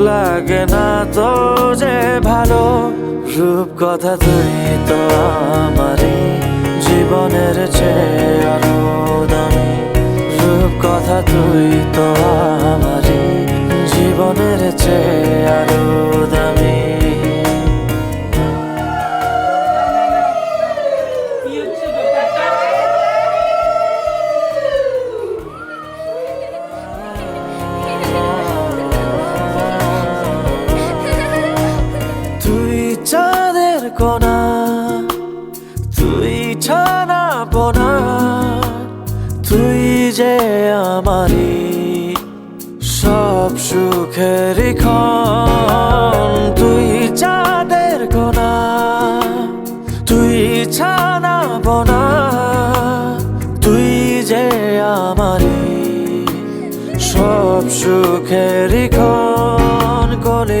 লাগে না তো যে ভালো রূপ কথা তুই তো আমারই জীবনের চেয়ে আরও রূপ কথা তুই তো আমারই জীবনের চেয়ে তুই ছানা পোনা তুই যে আমারি সব সুখের ক্ষণ। তুই চাঁদের কোনা তুই ছানা পোনা তুই যে আমারি সব সুখের ক্ষণ। কলে